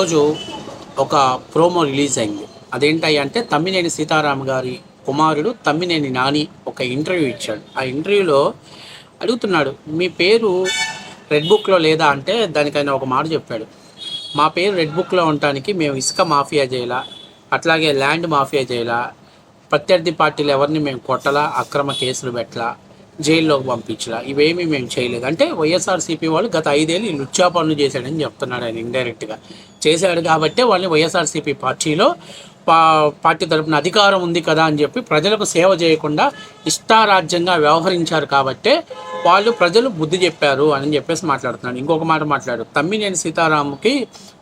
ఈరోజు ఒక promo release అయింది. అదేంటి అంటే తమ్మినేని సీతారాం గారి కుమారుడు తమ్మినేని నాని ఒక ఇంటర్వ్యూ ఇచ్చాడు. ఆ ఇంటర్వ్యూలో అడుగుతున్నాడు మీ పేరు రెడ్ బుక్లో లేదా? అంటే దానికైనా ఒక మాట చెప్పాడు. మా పేరు రెడ్ బుక్లో ఉండటానికి మేము ఇసుక మాఫియా చేయాలా అట్లాగే ల్యాండ్ మాఫియా చేయాలా ప్రత్యర్థి పార్టీలు ఎవరిని మేము కొట్టలా అక్రమ కేసులు పెట్టలా జైల్లోకి పంపించలా ఇవేమీ మేము చేయలేదు. అంటే వైఎస్ఆర్సీపీ వాళ్ళు గత ఐదేళ్ళు ఈ లుచ్చా పనులు చేశాడని చెప్తున్నాడు ఆయన ఇండైరెక్ట్గా. చేశాడు కాబట్టే వాళ్ళని వైఎస్ఆర్సీపీ పార్టీలో పా పార్టీ తరపున అధికారం ఉంది కదా అని చెప్పి ప్రజలకు సేవ చేయకుండా ఇష్టారాజ్యంగా వ్యవహరించారు కాబట్టే వాళ్ళు ప్రజలు బుద్ధి చెప్పారు అని చెప్పేసి మాట్లాడుతున్నాడు. ఇంకొక మాట మాట్లాడు. తమ్మినేని సీతారాముకి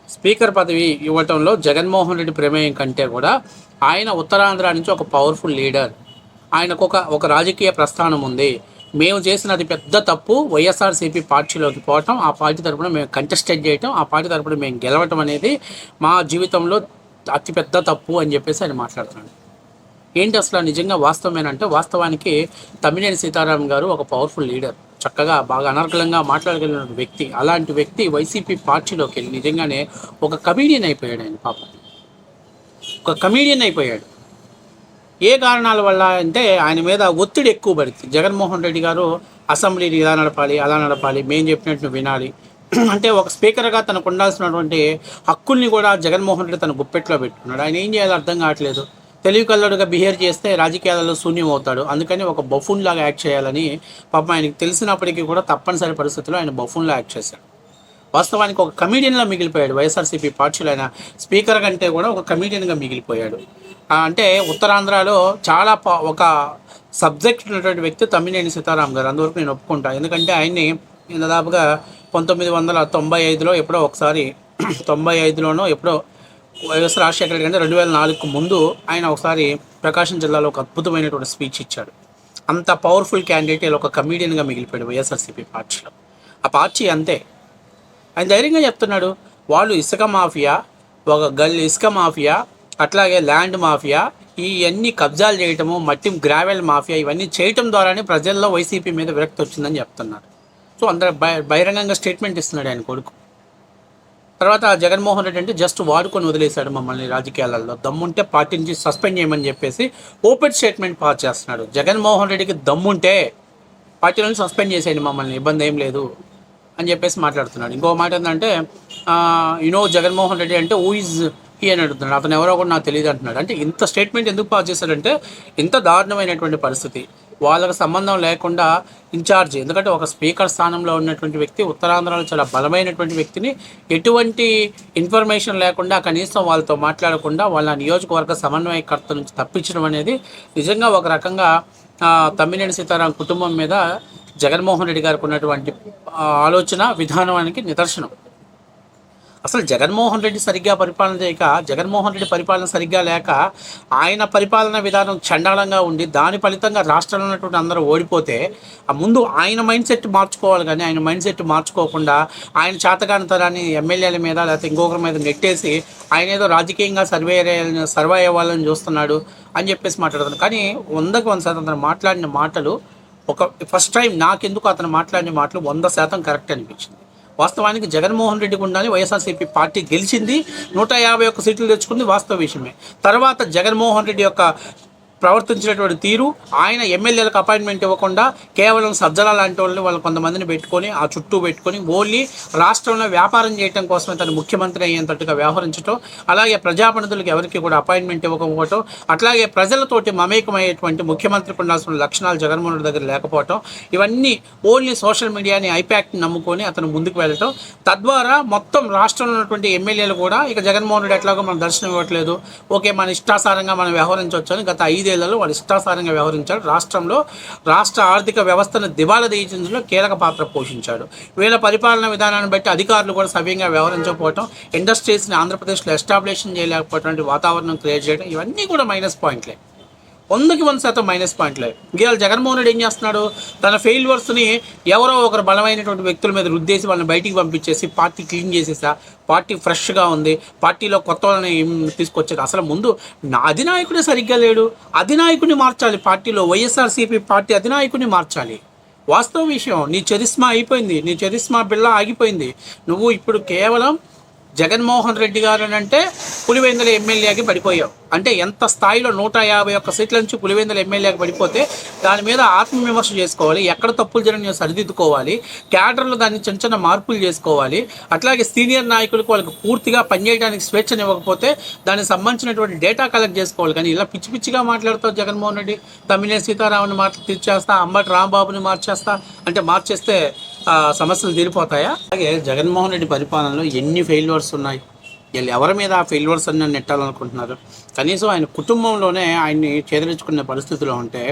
స్పీకర్ పదవి ఇవ్వటంలో జగన్మోహన్ రెడ్డి ప్రమేయం కంటే కూడా ఆయన ఉత్తరాంధ్ర నుంచి ఒక పవర్ఫుల్ లీడర్. ఆయనకు ఒక ఒక రాజకీయ ప్రస్థానం ఉంది. మేము చేసిన పెద్ద తప్పు. వైఎస్ఆర్సీపీ పార్టీలోకి పోవటం ఆ పార్టీ తరపున మేము కంటెస్టెడ్ చేయటం ఆ పార్టీ తరపున మేము గెలవటం అనేది మా జీవితంలో అతిపెద్ద తప్పు అని చెప్పేసి ఆయన మాట్లాడుతున్నాడు. ఏంటి అసలు నిజంగా వాస్తవమేనంటే వాస్తవానికి తమ్మినేని సీతారాం గారు ఒక పవర్ఫుల్ లీడర్ చక్కగా బాగా అనర్గళంగా మాట్లాడగలిగిన వ్యక్తి. అలాంటి వ్యక్తి వైసీపీ పార్టీలోకి వెళ్ళి నిజంగానే ఒక కమీడియన్ అయిపోయాడు ఆయన పాప. ఒక కమీడియన్ అయిపోయాడు. ఏ కారణాల వల్ల అంటే ఆయన మీద ఒత్తిడి ఎక్కువ పడుతుంది జగన్మోహన్ రెడ్డి గారు అసెంబ్లీని ఇలా నడపాలి అలా నడపాలి మేము చెప్పినట్టు నువ్వు వినాలి. అంటే ఒక స్పీకర్గా తనకు ఉండాల్సినటువంటి హక్కుల్ని కూడా జగన్మోహన్ రెడ్డి తన గుప్పెట్లో పెట్టుకున్నాడు. ఆయన ఏం చేయాలో అర్థం కావట్లేదు. తెలివి కల్లడుగా బిహేవ్ చేస్తే రాజకీయాలలో శూన్యం అవుతాడు. అందుకని ఒక బఫూన్ లాగా యాక్ట్ చేయాలని పాపం ఆయనకి తెలిసినప్పటికీ కూడా తప్పనిసరి పరిస్థితుల్లో ఆయన బఫూన్లా యాక్ట్ చేశాడు. వాస్తవానికి ఒక కమీడియన్లా మిగిలిపోయాడు. వైఎస్ఆర్సీపీ పార్టీలో ఆయన స్పీకర్ కంటే కూడా ఒక కమీడియన్గా మిగిలిపోయాడు. అంటే ఉత్తరాంధ్రలో చాలా ప- ఒక సబ్జెక్ట్ ఉన్నటువంటి వ్యక్తి తమ్మినేని సీతారాం గారు. అందువరకు నేను ఒప్పుకుంటా. ఎందుకంటే ఆయన్ని దాదాపుగా పంతొమ్మిది వందల తొంభై ఐదులో ఎప్పుడో ఒకసారి తొంభై ఐదులోనో ఎప్పుడో వైఎస్ రాజశేఖర రెడ్డి అంటే రెండు వేల నాలుగుకు ముందు ఆయన ఒకసారి ప్రకాశం జిల్లాలో ఒక అద్భుతమైనటువంటి స్పీచ్ ఇచ్చాడు. అంత పవర్ఫుల్ క్యాండిడేట్ ఒక కమీడియన్గా మిగిలిపోయాడు వైఎస్ఆర్సీపీ పార్టీలో. ఆ పార్టీ అంతే. ఆయన ధైర్యంగా చెప్తున్నాడు వాళ్ళు ఇసుక మాఫియా ఒక గల్ ఇసుక మాఫియా అట్లాగే ల్యాండ్ మాఫియా ఇవన్నీ కబ్జాలు చేయటము మట్టి గ్రావెల్ మాఫియా ఇవన్నీ చేయటం ద్వారానే ప్రజల్లో వైసీపీ మీద విరక్తి వచ్చిందని చెప్తున్నారు. సో అందరు బహిరంగంగా స్టేట్మెంట్ ఇస్తున్నాడు ఆయన కొడుకు. తర్వాత జగన్మోహన్ రెడ్డి అంటే జస్ట్ వాడుకొని వదిలేశాడు మమ్మల్ని రాజకీయాలలో. దమ్ముంటే పార్టీ నుంచి సస్పెండ్ చేయమని చెప్పేసి ఓపెన్ స్టేట్మెంట్ పాస్ చేస్తున్నాడు. జగన్మోహన్ రెడ్డికి దమ్ముంటే పార్టీ నుంచి సస్పెండ్ చేసేయండి మమ్మల్ని ఇబ్బంది ఏం లేదు అని చెప్పేసి మాట్లాడుతున్నాడు. ఇంకో మాట ఏంటంటే యునో జగన్మోహన్ రెడ్డి అంటే హూ ఇస్ హీ అని అడుగుతున్నాడు. అతను ఎవరో కూడా నాకు తెలియదు అంటున్నాడు. అంటే ఇంత స్టేట్మెంట్ ఎందుకు పాస్ చేశాడంటే ఇంత దారుణమైనటువంటి పరిస్థితి. వాళ్ళకి సంబంధం లేకుండా ఇన్ఛార్జ్ ఎందుకంటే ఒక స్పీకర్ స్థానంలో ఉన్నటువంటి వ్యక్తి ఉత్తరాంధ్రలో చాలా బలమైనటువంటి వ్యక్తిని ఎటువంటి ఇన్ఫర్మేషన్ లేకుండా కనీసం వాళ్ళతో మాట్లాడకుండా వాళ్ళ నియోజకవర్గ సమన్వయకర్త నుంచి తప్పించడం అనేది నిజంగా ఒక రకంగా తమ్మినేని సీతారాం కుటుంబం మీద జగన్మోహన్ రెడ్డి గారికి ఉన్నటువంటి ఆలోచన విధానానికి నిదర్శనం. అసలు జగన్మోహన్ రెడ్డి సరిగ్గా పరిపాలన చేయక జగన్మోహన్ రెడ్డి పరిపాలన సరిగ్గా లేక ఆయన పరిపాలన విధానం చండాలంగా ఉండి దాని ఫలితంగా రాష్ట్రంలో ఉన్నటువంటి అందరూ ఓడిపోతే ఆ ముందు ఆయన మైండ్ సెట్ మార్చుకోవాలి కానీ ఆయన మైండ్ సెట్ మార్చుకోకుండా ఆయన చేతకాని తరాన్ని ఎమ్మెల్యేల మీద లేకపోతే ఇంకొకరి మీద నెట్టేసి ఆయన ఏదో రాజకీయంగా సర్వే సర్వే అవ్వాలని చూస్తున్నాడు అని చెప్పేసి మాట్లాడుతున్నాడు కానీ వందకు వంద శాతం అతను మాట్లాడిన మాటలు ఒక ఫస్ట్ టైం నాకెందుకు అతను మాట్లాడిన మాటలు వంద శాతం కరెక్ట్ అనిపించింది. వాస్తవానికి జగన్మోహన్ రెడ్డి ఉండాలి వైఎస్ఆర్సీపీ పార్టీ గెలిచింది నూట యాభై ఒక్క సీట్లు తెచ్చుకుంది వాస్తవ విషయమే. తర్వాత జగన్మోహన్ రెడ్డి యొక్క ప్రవర్తించినటువంటి తీరు ఆయన ఎమ్మెల్యేలకు అపాయింట్మెంట్ ఇవ్వకుండా కేవలం సజ్జల లాంటి వాళ్ళని వాళ్ళు కొంతమందిని పెట్టుకొని ఆ చుట్టూ పెట్టుకొని ఓన్లీ రాష్ట్రంలో వ్యాపారం చేయడం కోసమే తను ముఖ్యమంత్రి అయ్యేంతట్టుగా వ్యవహరించడం అలాగే ప్రజాప్రతినిధులకు ఎవరికి కూడా అపాయింట్మెంట్ ఇవ్వకపోవటం అట్లాగే ప్రజలతోటి మమేకమయ్యేటువంటి ముఖ్యమంత్రికి ఉండాల్సిన లక్షణాలు జగన్మోహన్ రెడ్డి దగ్గర లేకపోవటం ఇవన్నీ ఓన్లీ సోషల్ మీడియాని ఐపాక్ట్ని నమ్ముకొని అతను ముందుకు వెళ్ళటం. తద్వారా మొత్తం రాష్ట్రంలో ఉన్నటువంటి ఎమ్మెల్యేలు కూడా ఇక జగన్మోహన్ రెడ్డి ఎట్లాగో మనం దర్శనం ఇవ్వట్లేదు. ఓకే మన ఇష్టాసారంగా మనం వ్యవహరించవచ్చు అని గత జైళ్ళలో వాళ్ళు ఇష్టాసారంగా వ్యవహరించాడు. రాష్ట్రంలో రాష్ట్ర ఆర్థిక వ్యవస్థను దివాలా తీయించడంలో కీలక పాత్ర పోషించాడు. వీళ్ళ పరిపాలన విధానాన్ని బట్టి అధికారులు కూడా సవ్యంగా వ్యవహరించకపోవటం ఇండస్ట్రీస్ని ఆంధ్రప్రదేశ్లో ఎస్టాబ్లిషన్ చేయలేకపోవటువంటి వాతావరణం క్రియేట్ చేయడం ఇవన్నీ కూడా మైనస్ పాయింట్లే. వందకి వంద శాతం మైనస్ పాయింట్లే. ఇవాళ జగన్మోహన్ రెడ్డి ఏం చేస్తున్నాడు? తన ఫెయిల్వర్స్ని ఎవరో ఒకరు బలమైనటువంటి వ్యక్తుల మీద రుద్దేసి వాళ్ళని బయటికి పంపించేసి పార్టీ క్లీన్ చేసేసా? పార్టీ ఫ్రెష్గా ఉంది. పార్టీలో కొత్త వాళ్ళని తీసుకొచ్చారు? అసలు ముందు నా అధినాయకుడే సరిగ్గా లేడు. అధినాయకుడిని మార్చాలి పార్టీలో. వైఎస్ఆర్సీపీ పార్టీ అధినాయకుడిని మార్చాలి. వాస్తవ విషయం నీ చరిస్మా అయిపోయింది. నీ చరిస్మా బిళ్ళ ఆగిపోయింది. నువ్వు ఇప్పుడు కేవలం జగన్మోహన్ రెడ్డి గారు అని అంటే పులివెందుల ఎమ్మెల్యేకి పడిపోయావు అంటే ఎంత స్థాయిలో నూట యాభై ఒక్క సీట్ల నుంచి పులివెందుల ఎమ్మెల్యేకి పడిపోతే దాని మీద ఆత్మవిమర్శ చేసుకోవాలి ఎక్కడ తప్పులు జరిగిన సరిదిద్దుకోవాలి క్యాడర్లో దాన్ని చిన్న చిన్న మార్పులు చేసుకోవాలి అట్లాగే సీనియర్ నాయకులకు వాళ్ళకి పూర్తిగా పనిచేయడానికి స్వేచ్ఛను ఇవ్వకపోతే దానికి సంబంధించినటువంటి డేటా కలెక్ట్ చేసుకోవాలి. కానీ ఇలా పిచ్చి పిచ్చిగా మాట్లాడుతావు జగన్మోహన్ రెడ్డి. తమ్మినే సీతారామని మాట తీర్చేస్తా అంబటి రాంబాబుని మార్చేస్తా. అంటే మార్చేస్తే సమస్యలు తీరిపోతాయా? అలాగే జగన్మోహన్ రెడ్డి పరిపాలనలో ఎన్ని ఫెయిల్యూర్స్ ఉన్నాయి? వీళ్ళు ఎవరి మీద ఆ ఫెయిల్యూర్స్ అన్ని నెట్టాలనుకుంటున్నారు? కనీసం ఆయన కుటుంబంలోనే ఆయన్ని చేదరించుకునే పరిస్థితిలో ఉంటే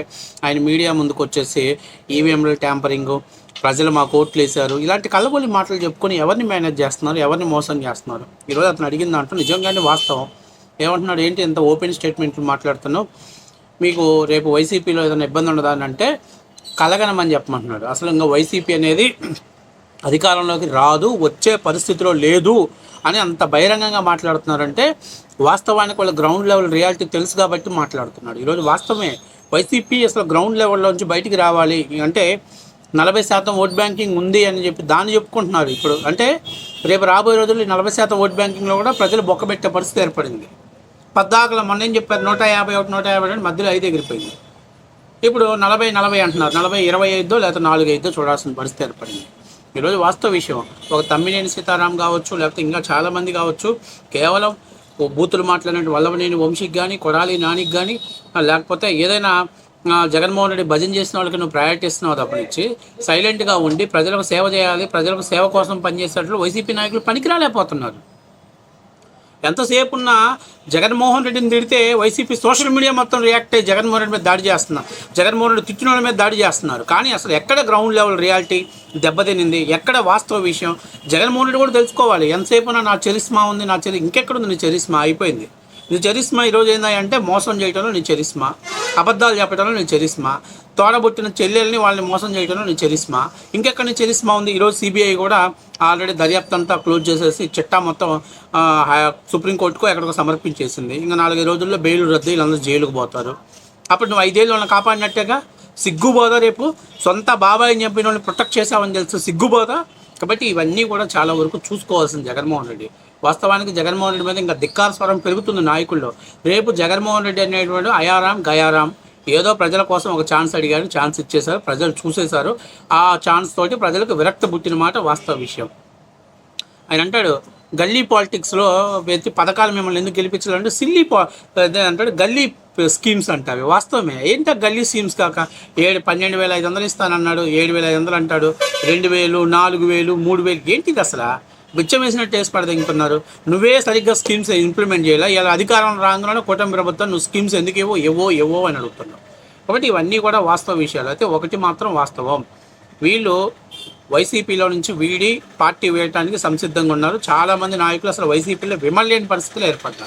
ఆయన మీడియా ముందుకు వచ్చేసి ఈవీఎంల ట్యాంపరింగ్ ప్రజలు మా ఓట్లు వేశారు. ఇలాంటి కళ్ళగొల్లి మాటలు చెప్పుకొని ఎవరిని మేనేజ్ చేస్తున్నారు? ఎవరిని మోసం చేస్తున్నారు? ఈరోజు అతను అడిగిన దాంట్లో నిజంగానే వాస్తవం. ఏమంటున్నాడు? ఏంటి ఎంత ఓపెన్ స్టేట్మెంట్లు మాట్లాడుతున్నావు? మీకు రేపు వైసీపీలో ఏదైనా ఇబ్బంది ఉండదా అని అంటే కలగనమని చెప్పమంటున్నాడు. అసలు ఇంకా వైసీపీ అనేది అధికారంలోకి రాదు వచ్చే పరిస్థితిలో లేదు అని అంత బహిరంగంగా మాట్లాడుతున్నారంటే వాస్తవానికి వాళ్ళ గ్రౌండ్ లెవెల్ రియాలిటీ తెలుసు కాబట్టి మాట్లాడుతున్నాడు. ఈరోజు వాస్తవమే. వైసీపీ అసలు గ్రౌండ్ లెవెల్లో నుంచి బయటికి రావాలి అంటే నలభై శాతం ఓట్ బ్యాంకింగ్ ఉంది అని చెప్పి దాన్ని చెప్పుకుంటున్నారు ఇప్పుడు. అంటే రేపు రాబోయే రోజుల్లో ఈ నలభై శాతం ఓట్ బ్యాంకింగ్లో కూడా ప్రజలు బొక్కబెట్టే పరిస్థితి ఏర్పడింది. పద్దాకల మొన్న ఏం చెప్పారు? నూట యాభై ఒకటి నూట యాభై రెండు మధ్యలో ఐదు ఎగిరిపోయింది. ఇప్పుడు నలభై నలభై అంటున్నారు. నలభై ఇరవై ఐదో లేకపోతే నాలుగు ఐదో చూడాల్సిన పరిస్థితి ఏర్పడింది. ఈరోజు వాస్తవ విషయం. ఒక తమ్మినేని సీతారాం కావచ్చు లేకపోతే ఇంకా చాలామంది కావచ్చు కేవలం ఓ బూతులు మాట్లాడినట్టు వల్లభనేని వంశీకి కానీ కొడాలి నానికి కానీ లేకపోతే ఏదైనా జగన్మోహన్ రెడ్డి భజన చేసిన వాళ్ళకి నువ్వు ప్రయారిటీ ఇస్తున్నావు తప్పనిచ్చి సైలెంట్గా ఉండి ప్రజలకు సేవ చేయాలి ప్రజలకు సేవ కోసం పనిచేసేటట్లు వైసీపీ నాయకులు పనికిరాలేకపోతున్నారు. ఎంతసేపు ఉన్నా జగన్మోహన్ రెడ్డిని తిడితే వైసీపీ సోషల్ మీడియా మొత్తం రియాక్ట్ అయ్యి జగన్మోహన్ రెడ్డి మీద దాడి చేస్తున్నారు జగన్మోహన్ రెడ్డి తిట్టిన వాళ్ళ మీద దాడి చేస్తున్నారు. కానీ అసలు ఎక్కడ గ్రౌండ్ లెవెల్ రియాలిటీ దెబ్బతినింది? ఎక్కడ వాస్తవ విషయం? జగన్మోహన్ రెడ్డి కూడా తెలుసుకోవాలి. ఎంతసేపు ఉన్నా నా చరిస్మా ఉంది నా చరి ఇంకెక్కడ ఉంది నీ చరిస్మా అయిపోయింది. నీ చరిస్మా ఈరోజు ఏంటంటే మోసం చేయటంలో నీ చరిస్మా. అబద్ధాలు చెప్పడంలో నీ చరిస్మా. తోడబుట్టిన చెల్లెల్ని వాళ్ళని మోసం చేయడంలో నీ చరిస్మా. ఇంకెక్కడ నీ చరిస్మా ఉంది? ఈరోజు సిబిఐ కూడా ఆల్రెడీ దర్యాప్తు అంతా క్లోజ్ చేసేసి చిట్టా మొత్తం సుప్రీంకోర్టుకు ఎక్కడికో సమర్పించేసింది. ఇంకా నాలుగైదు రోజుల్లో బెయిల్ రద్దు వీళ్ళందరూ జైలుకు పోతారు. అప్పుడు నువ్వు ఐదేళ్ళు వాళ్ళని కాపాడినట్టేగా? సిగ్గుబోధ రేపు? సొంత బాబాయ్ అని చెప్పిన వాళ్ళని ప్రొటెక్ట్ చేసావని తెలుసు. సిగ్గుబోధ కాబట్టి ఇవన్నీ కూడా చాలా వరకు చూసుకోవాల్సింది జగన్మోహన్ రెడ్డి. వాస్తవానికి జగన్మోహన్ రెడ్డి మీద ఇంకా ధిక్కార స్వరం పెరుగుతుంది నాయకుల్లో. రేపు జగన్మోహన్ రెడ్డి అనేటువంటి అయారాం గయారాం ఏదో ప్రజల కోసం ఒక ఛాన్స్ అడిగారు ఛాన్స్ ఇచ్చేశారు ప్రజలు చూసేశారు. ఆ ఛాన్స్ తోటి ప్రజలకు విరక్త పుట్టిన మాట వాస్తవ విషయం. ఆయన అంటాడు గల్లీ పాలిటిక్స్లో వ్యక్తి పథకాలు మిమ్మల్ని ఎందుకు గెలిపించాలంటే సిల్లీ పా అంటాడు గల్లీ స్కీమ్స్ అంటావి అవి వాస్తవమే. ఏంటి గల్లీ స్కీమ్స్ కాక? ఏడు పన్నెండు వేల ఐదు వందలు ఇస్తానన్నాడు ఏడు వేల ఐదు వందలు అంటాడు రెండు వేలు నాలుగు వేలు మూడు వేలు. ఏంటిది అసలు? బిచ్చం వేసినట్టు వేసి పడదెంగుతున్నారు నువ్వే సరిగ్గా స్కీమ్స్ ఇంప్లిమెంట్ చేయాలి? ఇలా అధికారం రాగానే కూటమి ప్రభుత్వం నువ్వు స్కీమ్స్ ఎందుకు ఏవో ఏవో ఏవో అని అడుగుతున్నావు. కాబట్టి ఇవన్నీ కూడా వాస్తవ విషయాలు. అయితే ఒకటి మాత్రం వాస్తవం. వీళ్ళు వైసీపీలో నుంచి వీడి పార్టీ వేయడానికి సంసిద్ధంగా ఉన్నారు. చాలామంది నాయకులు అసలు వైసీపీలో విమలేని పరిస్థితులు ఏర్పడ్డారు.